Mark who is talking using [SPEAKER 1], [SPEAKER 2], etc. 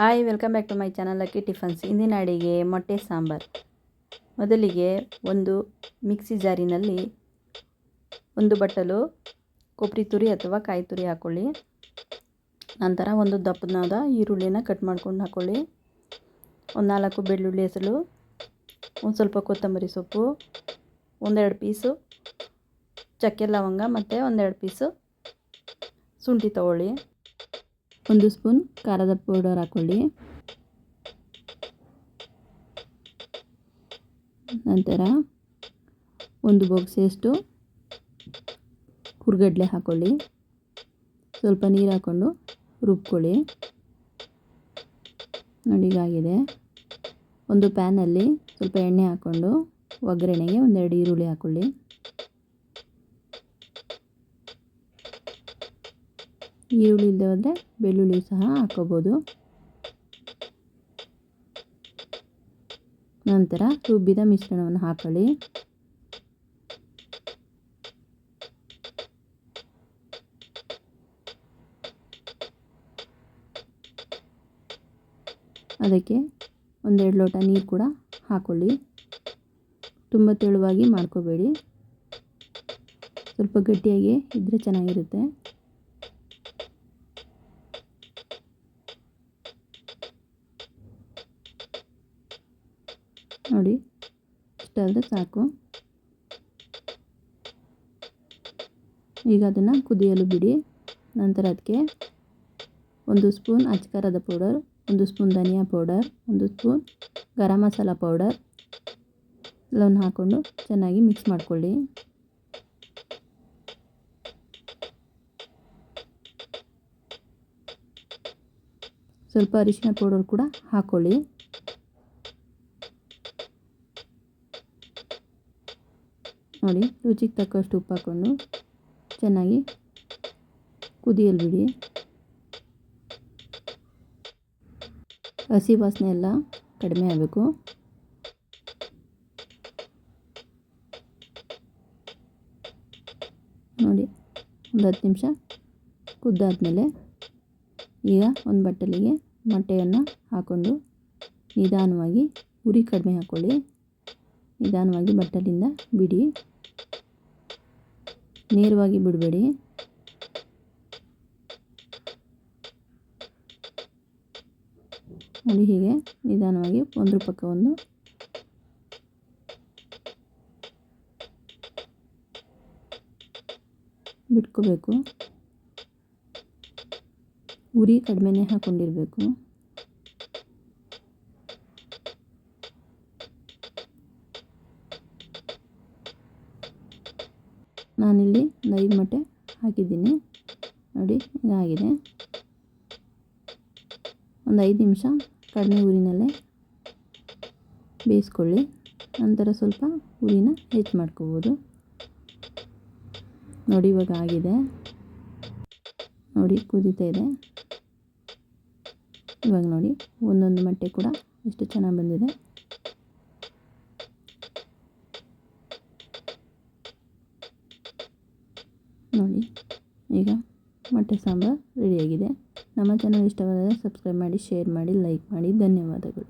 [SPEAKER 1] Hi welcome back to my channel ಅಕ್ಕಿ tiffins ಇಂದಿನ ಅಡಿಗೆ ಮೊಟ್ಟೆ ಸಾಂಬಾರು. ಮೊದಲಿಗೆ ಒಂದು ಮಿಕ್ಸಿ ಜಾರಿನಲ್ಲಿ ಒಂದು ಬಟ್ಟಲು, ಕೊಬ್ಬರಿ ತುರಿ ಅಥವಾ ಕಾಯಿ ತುರಿ ಹಾಕ್ಕೊಳ್ಳಿ ನಂತರ ಒಂದು ದಪ್ಪನಾದ ಈರುಳ್ಳಿನ ಕಟ್ ಮಾಡ್ಕೊಂಡು ಹಾಕ್ಕೊಳ್ಳಿ ಒಂದು ನಾಲ್ಕು ಬೆಳ್ಳುಳ್ಳಿ ಹೆಸಲು ಒಂದು ಸ್ವಲ್ಪ ಕೊತ್ತಂಬರಿ ಸೊಪ್ಪು, ಒಂದೆರಡು ಪೀಸು ಚಕ್ಕೆ ಲವಂಗ ಮತ್ತು ಒಂದೆರಡು ಪೀಸು ಶುಂಠಿ ತಗೊಳ್ಳಿ. ಒಂದು ಸ್ಪೂನ್ ಖಾರದ ಪೌಡರ್ ಹಾಕ್ಕೊಳ್ಳಿ ನಂತರ ಒಂದು ಬೊಗ್ಸೆಯಷ್ಟು ಹುರ್ಗಡ್ಲೆ ಹಾಕ್ಕೊಳ್ಳಿ ಸ್ವಲ್ಪ ನೀರು ಹಾಕ್ಕೊಂಡು ರುಬ್ಕೊಳ್ಳಿ. ನೋಡಿ ಹೀಗಾಗಿದೆ ಒಂದು ಪ್ಯಾನಲ್ಲಿ ಸ್ವಲ್ಪ ಎಣ್ಣೆ ಹಾಕ್ಕೊಂಡು ಒಗ್ಗರಣೆಗೆ ಒಂದೆರಡು ಈರುಳ್ಳಿ ಹಾಕ್ಕೊಳ್ಳಿ ಈರುಳ್ಳಿ ಇಲ್ಲದೆ ಹೋದರೆ ಬೆಳ್ಳುಳ್ಳಿ ಸಹ ಹಾಕೋಬೋದು. ನಂತರ ರುಬ್ಬಿದ ಮಿಶ್ರಣವನ್ನು ಹಾಕೊಳ್ಳಿ. ಅದಕ್ಕೆ ಒಂದೆರಡು ಲೋಟ ನೀರು ಕೂಡ ಹಾಕ್ಕೊಳ್ಳಿ ತುಂಬ ತೆಳುವಾಗಿ ಮಾಡ್ಕೋಬೇಡಿ. ಸ್ವಲ್ಪ ಗಟ್ಟಿಯಾಗಿ ಇದ್ದರೆ ಚೆನ್ನಾಗಿರುತ್ತೆ. ನೋಡಿ. ಇಷ್ಟಾದರೆ ಸಾಕು. ಈಗ ಅದನ್ನು ಕುದಿಯಲು ಬಿಡಿ. ನಂತರ ಅದಕ್ಕೆ ಒಂದು ಸ್ಪೂನ್ ಅಚ್ಕಾರದ ಪೌಡರ್, ಒಂದು ಸ್ಪೂನ್ ಧನಿಯಾ ಪೌಡರ್, ಒಂದು ಸ್ಪೂನ್ ಗರಂ ಮಸಾಲ ಪೌಡರ್ ಎಲ್ಲವನ್ನು ಹಾಕ್ಕೊಂಡು ಚೆನ್ನಾಗಿ ಮಿಕ್ಸ್ ಮಾಡಿಕೊಳ್ಳಿ. ಸ್ವಲ್ಪ ಅರಿಶಿನ ಪೌಡರ್ ಕೂಡ ಹಾಕ್ಕೊಳ್ಳಿ ನೋಡಿ, ರುಚಿಗೆ ತಕ್ಕಷ್ಟು ಉಪ್ಪು ಹಾಕ್ಕೊಂಡು ಚೆನ್ನಾಗಿ ಕುದಿಯಲು ಬಿಡಿ ಹಸಿ ವಾಸನೆ ಎಲ್ಲ ಕಡಿಮೆ ಆಗಬೇಕು. ನೋಡಿ, ಒಂದು ಹತ್ತು ನಿಮಿಷ ಕುದ್ದಾದಮೇಲೆ ಈಗ ಒಂದು ಬಟ್ಟಲಿಗೆ ಮೊಟ್ಟೆಯನ್ನು ಹಾಕ್ಕೊಂಡು ನಿಧಾನವಾಗಿ ಉರಿ ಕಡಿಮೆ ಹಾಕ್ಕೊಳ್ಳಿ ನಿಧಾನವಾಗಿ ಬಟ್ಟಲಿಂದ ಬಿಡಿ. ನೇರವಾಗಿ ಬಿಡಬೇಡಿ. ನೋಡಿ ಹೀಗೆ ನಿಧಾನವಾಗಿ ಒಂದು ಪಕ್ಕ ಒಂದು ಬಿಟ್ಕೋಬೇಕು. ಉರಿ ಕಡಿಮೆನೇ ಹಾಕ್ಕೊಂಡಿರಬೇಕು ನಾನಿಲ್ಲಿ ಐದು ಮೊಟ್ಟೆ ಹಾಕಿದ್ದೀನಿ. ನೋಡಿ, ಇದಾಗಿದೆ. ಒಂದು ಐದು ನಿಮಿಷ ಕಡಿಮೆ ಊರಿನಲ್ಲೇ ಬೇಯಿಸ್ಕೊಳ್ಳಿ. ನಂತರ ಸ್ವಲ್ಪ ಉರಿನ ಹೆಚ್ಚು ಮಾಡ್ಕೋಬೋದು. ನೋಡಿ, ಇವಾಗ ಆಗಿದೆ. ನೋಡಿ, ಕುದೀತಾ ಇದೆ. ಇವಾಗ ನೋಡಿ, ಒಂದೊಂದು ಮೊಟ್ಟೆ ಕೂಡ ಎಷ್ಟು ಚೆನ್ನಾಗಿ ಬಂದಿದೆ. ಈಗ ಮೊಟ್ಟೆ ಸಾಂಬಾರು ರೆಡಿಯಾಗಿದೆ. ನಮ್ಮ ಚಾನಲ್ ಇಷ್ಟವಾದರೆ ಸಬ್ಸ್ಕ್ರೈಬ್ ಮಾಡಿ ಶೇರ್ ಮಾಡಿ ಲೈಕ್ ಮಾಡಿ. ಧನ್ಯವಾದಗಳು.